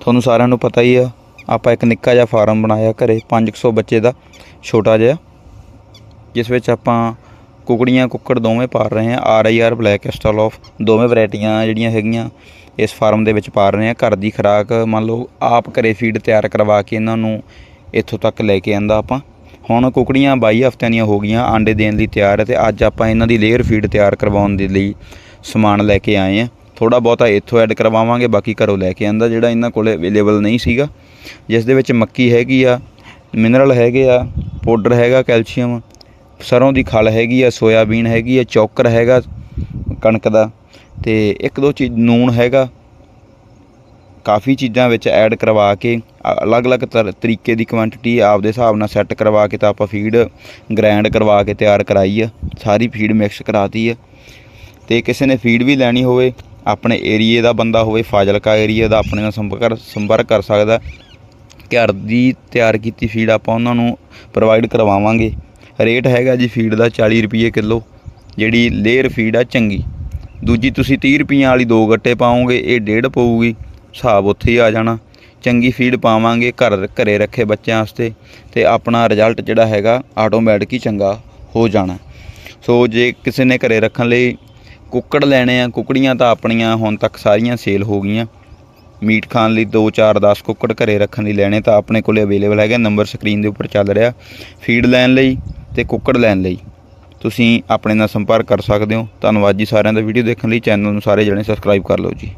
ਤੁਹਾਨੂੰ ਸਾਰਿਆਂ ਨੂੰ ਪਤਾ ਹੀ ਆ, ਆਪਾਂ ਇੱਕ ਨਿੱਕਾ ਜਿਹਾ ਫਾਰਮ ਬਣਾਇਆ ਘਰੇ 500 ਬੱਚੇ ਦਾ, ਛੋਟਾ ਜਿਹਾ, ਜਿਸ ਵਿੱਚ ਆਪਾਂ ਕੁਕੜੀਆਂ ਕੁੱਕੜ ਦੋਵੇਂ ਪਾਲ ਰਹੇ ਹਾਂ ਆਰ ਆਈ ਆਰ ਬਲੈਕ ਸਟਾਲੋਫ ਦੋਵੇਂ ਵੈਰਾਈਟੀਆਂ ਜਿਹੜੀਆਂ ਹੈਗੀਆਂ, ਇਸ ਫਾਰਮ ਦੇ ਵਿੱਚ ਪਾਲ ਰਹੇ ਹਾਂ, ਘਰ ਦੀ ਖੁਰਾਕ ਮੰਨ ਲਓ, ਆਪ ਘਰੇ ਫੀਡ ਤਿਆਰ ਕਰਵਾ ਕੇ ਇਹਨਾਂ ਨੂੰ ਇੱਥੋਂ ਤੱਕ ਲੈ ਕੇ ਆਂਦਾ ਆਪਾਂ। ਹੁਣ ਕੁਕੜੀਆਂ 22 ਹਫ਼ਤਿਆਂ ਦੀਆਂ ਹੋ ਗਈਆਂ, ਆਂਡੇ ਦੇਣ ਲਈ ਤਿਆਰ ਹੈ ਤੇ ਅੱਜ ਆਪਾਂ ਇਹਨਾਂ ਦੀ ਲੇਅਰ ਫੀਡ ਤਿਆਰ ਕਰਵਾਉਣ ਦੇ ਲਈ ਸਮਾਨ ਲੈ ਕੇ ਆਏ ਆ ਥੋੜਾ ਬਹੁਤਾ ਇੱਥੋਂ ਐਡ ਕਰਵਾਵਾਂਗੇ, ਬਾਕੀ ਘਰੋਂ ਲੈ ਕੇ ਆਂਦਾ, ਜਿਹੜਾ ਇਹਨਾਂ ਕੋਲੇ ਅਵੇਲੇਬਲ ਨਹੀਂ ਸੀਗਾ। ਜਿਸ ਦੇ ਵਿੱਚ ਮੱਕੀ ਹੈਗੀ ਆ ਮਿਨਰਲ ਹੈਗੇ ਆ ਪਾਊਡਰ ਹੈਗਾ ਕੈਲਸ਼ੀਅਮ ਸਰੋਂ ਦੀ ਖਲ ਹੈਗੀ ਆ ਸੋਇਆਬੀਨ ਹੈਗੀ ਆ, ਚੌਕਰ ਹੈਗਾ ਕਣਕ ਦਾ, ਤੇ ਇੱਕ ਦੋ ਚੀਜ਼, ਨੂਣ ਹੈਗਾ। ਕਾਫੀ ਚੀਜ਼ਾਂ ਵਿੱਚ ਐਡ ਕਰਵਾ ਕੇ, ਅਲੱਗ-ਅਲੱਗ ਤਰ- ਤਰੀਕੇ ਦੀ ਕੁਆਂਟੀਟੀ ਆਪਦੇ ਹਿਸਾਬ ਨਾਲ ਸੈੱਟ ਕਰਵਾ ਕੇ ਤਾਂ ਆਪਾਂ ਫੀਡ ਗ੍ਰਾਈਂਡ ਕਰਵਾ ਕੇ ਤਿਆਰ ਕਰਾਈ ਆ। ਸਾਰੀ ਫੀਡ ਮਿਕਸ ਕਰਾਤੀ ਆ। ਤੇ ਕਿਸੇ ਨੇ ਫੀਡ ਵੀ ਲੈਣੀ ਹੋਵੇ ਆਪਣੇ ਏਰੀਏ ਦਾ ਬੰਦਾ ਹੋਵੇ, ਫਾਜ਼ਿਲਕਾ ਏਰੀਆ ਦਾ ਆਪਣੇ ਨਾਲ ਸੰਪਰਕ ਸੰਪਰਕ ਕਰ ਸਕਦਾ ਘਰ ਦੀ ਤਿਆਰ ਕੀਤੀ ਫੀਡ ਆਪਾਂ ਉਹਨਾਂ ਨੂੰ ਪ੍ਰੋਵਾਈਡ ਕਰਵਾਵਾਂਗੇ। ਰੇਟ ਹੈਗਾ ਜੀ ਫੀਡ ਦਾ 40 ਰੁਪਏ ਕਿਲੋ, ਜਿਹੜੀ ਲੇਅਰ ਫੀਡ ਆ ਚੰਗੀ। ਦੂਜੀ, ਤੁਸੀਂ 30 ਰੁਪਈਆਂ ਵਾਲੀ ਦੋ ਗੱਟੇ ਪਾਓਗੇ, ਇਹ ਡੇਢ ਪਊਗੀ, ਹਿਸਾਬ ਉੱਥੇ ਹੀ ਆ ਜਾਣਾ। ਚੰਗੀ ਫੀਡ ਪਾਵਾਂਗੇ ਘਰ, ਘਰੇ ਰੱਖੇ ਬੱਚਿਆਂ ਵਾਸਤੇ, ਤੇ ਆਪਣਾ ਰਿਜ਼ਲਟ ਜਿਹੜਾ ਹੈਗਾ ਆਟੋਮੈਟਿਕ ਹੀ ਚੰਗਾ ਹੋ ਜਾਣਾ। ਸੋ ਜੇ ਕਿਸੇ ਨੇ ਘਰੇ ਰੱਖਣ ਲਈ ਕੁੱਕੜ ਲੈਣੇ ਆ, ਕੁਕੜੀਆਂ ਤਾਂ ਆਪਣੀਆਂ ਹੁਣ ਤੱਕ ਸਾਰੀਆਂ ਸੇਲ ਹੋ ਗਈਆਂ। ਮੀਟ ਖਾਣ ਲਈ 2 4 10 ਕੁੱਕੜ ਘਰੇ ਰੱਖਣ ਲਈ ਲੈਣੇ ਤਾਂ ਆਪਣੇ ਕੋਲੇ ਅਵੇਲੇਬਲ ਹੈਗੇ ਨੰਬਰ ਸਕਰੀਨ ਦੇ ਉੱਪਰ ਚੱਲ ਰਿਹਾ। ਫੀਡ ਲੈਣ ਲਈ ਤੇ ਕੁੱਕੜ ਲੈਣ ਲਈ। ਤੁਸੀਂ ਆਪਣੇ ਨਾਲ ਸੰਪਰਕ ਕਰ ਸਕਦੇ ਹੋ। ਧੰਨਵਾਦ ਜੀ ਸਾਰਿਆਂ ਦਾ। ਵੀਡੀਓ ਦੇਖਣ ਲਈ ਚੈਨਲ ਨੂੰ ਸਾਰੇ ਜਣੇ ਸਬਸਕ੍ਰਾਈਬ ਕਰ ਲਓ ਜੀ।